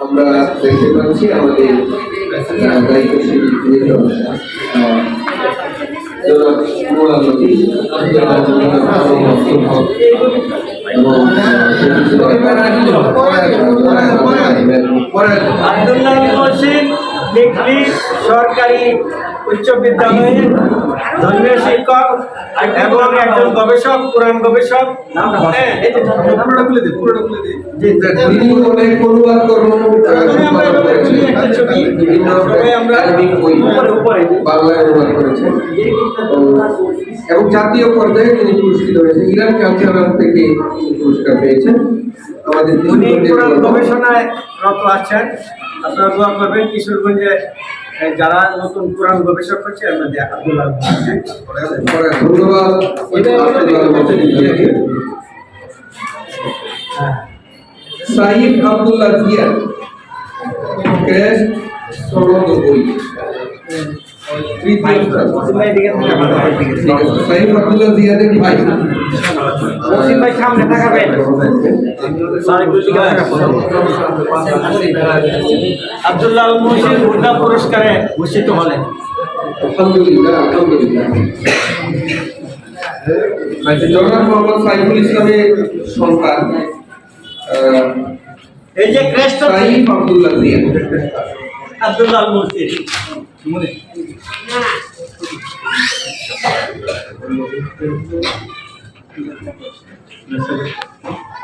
আমরা দেখতে পাচ্ছি আমাদের দায়িত্বশীল আব্দুল্লাহ মহসিন ডিগ্রি সরকারি উচ্চ বিদ্যালয়ের ধর্মীয় শিক্ষক এবং একজন গবেষক পুরাণ গবেষক। হ্যাঁ, এবং জাতীয় পর্যায়ে তিনি পুরস্কৃত হয়েছেন। ইরান কালচারাল থেকে পুরস্কার পেয়েছেন। আমাদের গবেষণায় রত আছেন। আপনারা দোয়া করবেন কিশোরগঞ্জে যারা নতুন পুরাণ গবেষক হচ্ছে মহসিনকে। হ্যাঁ। সাইফ আব্দুল্লাহ জিয়া ক্রেস সনদ বই সাইফ আব্দুল্লাহ জিয়াদের ভাই মহসিন ভাই সামনে তাকাবেন আব্দুল্লাহ মহসিন উর্দা পুরস্কারে ভূষিত হলেন। আলহামদুলিল্লাহ আলহামদুলিল্লাহ। জনাব মোহাম্মদ সাইফুল ইসলামের সন্তান এই যে ক্রেস্ট সাইফ আব্দুল্লাহ জিয়া। আব্দুল্লাহ মহসিন।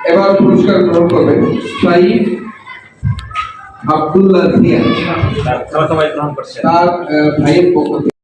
এবার পুরস্কার গ্রহণ করবেন সাইফ আব্দুল্লাহ জিয়া সবাই গ্রহণ করছেন তার আহ, ভাইয়ের পক্ষ থেকে।